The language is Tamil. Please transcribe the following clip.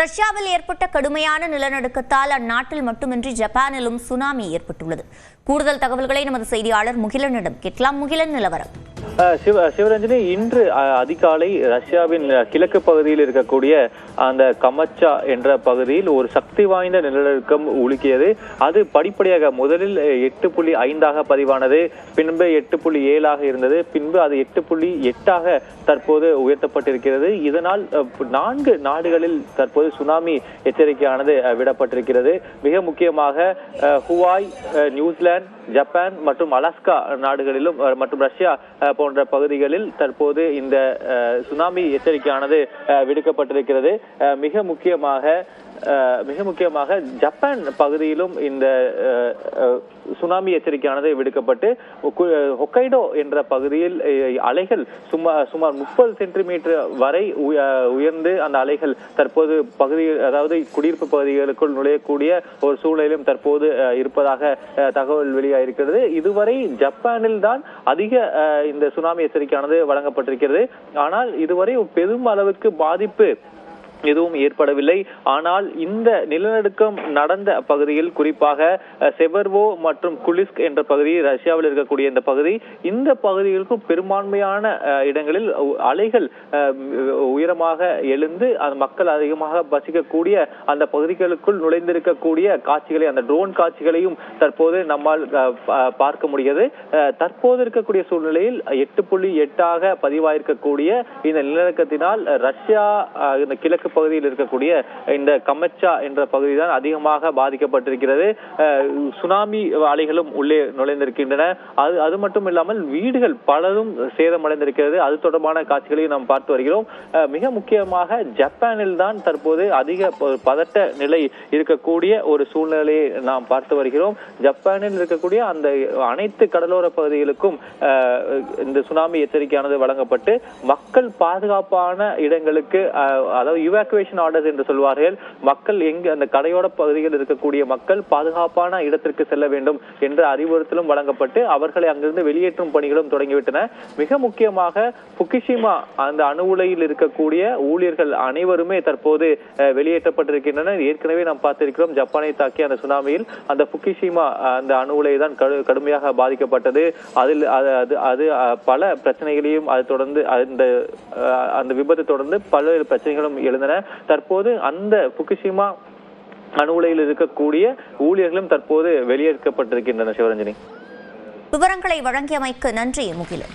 ரஷ்யாவில் ஏற்பட்ட கடுமையான நிலநடுக்கத்தால் அந்நாட்டில் மட்டுமின்றி ஜப்பானிலும் சுனாமி ஏற்பட்டுள்ளது. கூடுதல் தகவல்களை நமது செய்தியாளர் முகிலனிடம் கேட்கலாம். முகிலன் நிலவரம். சிவ சிவரஞ்சனி இன்று அதிகாலை ரஷ்யாவின் கிழக்கு பகுதியில் இருக்கக்கூடிய அந்த கமச்சா என்ற பகுதியில் ஒரு சக்தி வாய்ந்த நிலநடுக்கம் உலுக்கியது. அது படிப்படியாக முதலில் எட்டு புள்ளி ஐந்தாக பதிவானது பின்பு எட்டு புள்ளி ஏழாக இருந்தது பின்பு அது எட்டு புள்ளி எட்டாக தற்போது உயர்த்தப்பட்டிருக்கிறது. இதனால் நான்கு நாடுகளில் தற்போது சுனாமி எச்சரிக்கையானது விடப்பட்டிருக்கிறது. மிக முக்கியமாக ஹுவாய் நியூசிலாந்து ஜப்பான் மற்றும் அலாஸ்கா நாடுகளிலும் மற்றும் ரஷ்யா போன்ற பகுதிகளில் தற்போது இந்த சுனாமி எச்சரிக்கையானது விடுக்கப்பட்டிருக்கிறது. மிக முக்கியமாக மிக முக்கியமாக ஜப்பான் பகுதியிலும் இந்த சுனாமி எச்சரிக்கையானது விடுக்கப்பட்டு ஹொக்கைடோ என்ற பகுதியில் அலைகள் சுமார் சுமார் முப்பது சென்டிமீட்டர் வரை உய- உயர்ந்து அந்த அலைகள் தற்போது பகுதி அதாவது குடியிருப்பு பகுதிகளுக்குள் நுழையக்கூடிய ஒரு சூழலும் தற்போது இருப்பதாக தகவல் வெளியாயிருக்கிறது. இதுவரை ஜப்பானில் தான் அதிக இந்த சுனாமி எச்சரிக்கையானது வழங்கப்பட்டிருக்கிறது. ஆனால் இதுவரை பெரும் அளவுக்கு பாதிப்பு எதுவும் ஏற்படவில்லை. ஆனால் இந்த நிலநடுக்கம் நடந்த பகுதியில் குறிப்பாக அஹ், செவர்வோ மற்றும் குலிஸ்க் என்ற பகுதி ரஷ்யாவில் இருக்கக்கூடிய இந்த பகுதி இந்த பகுதிகளுக்கும் பெரும்பான்மையான இடங்களில் அலைகள் உயரமாக எழுந்து அந்த மக்கள் அதிகமாக வசிக்கக்கூடிய அந்த பகுதிகளுக்குள் நுழைந்திருக்கக்கூடிய காட்சிகளை அந்த ட்ரோன் காட்சிகளையும் தற்போது நம்மால் பா- பார்க்க முடியாது தற்போது இருக்கக்கூடிய சூழ்நிலையில் எட்டு புள்ளி எட்டாக பதிவாயிருக்கக்கூடிய இந்த நிலநடுக்கத்தினால் ரஷ்யா இந்த கிழக்கு பகுதியில் இருக்கக்கூடிய இந்த கமச்சா என்ற பகுதி தான் அதிகமாக பாதிக்கப்பட்டிருக்கிறது. சுனாமி அலைகளும் உள்ளே நுழைந்திருக்கின்றன. அது அது மட்டும் இல்லாமல் வீடுகள் பலரும் சேதமடைந்திருக்கிறது. அது தொடர்பான காட்சிகளையும் நாம் பார்த்து வருகிறோம். மிக முக்கியமாக ஜப்பானில் தான் தற்போது அதிக பதட்ட நிலை இருக்கக்கூடிய ஒரு சூழ்நிலையை நாம் பார்த்து வருகிறோம். ஜப்பானில் இருக்கக்கூடிய அந்த அனைத்து கடலோர பகுதிகளுக்கும் இந்த சுனாமி எச்சரிக்கையானது வழங்கப்பட்டு மக்கள் பாதுகாப்பான இடங்களுக்கு அதாவது அதாவது இவாக்குவேஷன் ஆர்டர்ஸ் என்று சொல்வார்கள். மக்கள் எங்கு அந்த கடையோட பகுதியில் இருக்கக்கூடிய மக்கள் பாதுகாப்பான இடத்திற்கு செல்ல வேண்டும் என்ற அறிவுறுத்தலும் வழங்கப்பட்டு அவர்களை அங்கிருந்து வெளியேற்றும் பணிகளும் தொடங்கிவிட்டன. மிக முக்கியமாக புக்கிஷிமா அந்த அணு உலையில் இருக்கக்கூடிய ஊழியர்கள் அனைவருமே தற்போது வெளியேற்றப்பட்டிருக்கின்றனர் ஏற்கனவே நாம் பார்த்திருக்கிறோம் ஜப்பானை தாக்கிய அந்த சுனாமியில் அந்த புக்கிஷிமா அந்த அணு உலை தான் கடு- கடுமையாக பாதிக்கப்பட்டது. அதில் அது அது அது பல பிரச்சனைகளையும் அது தொடர்ந்து அந்த அந்த விபத்து தொடர்ந்து பல்வேறு பிரச்சனைகளும் எழுந்தன தற்போது அந்த புக்கிசிமா அணு உலையில் இருக்கக்கூடிய ஊழியர்களும் தற்போது வெளியேற்கப்பட்டிருக்கின்றன சிவரஞ்சனி. விவரங்களை வழங்கியமைக்கு நன்றி முகிலன்.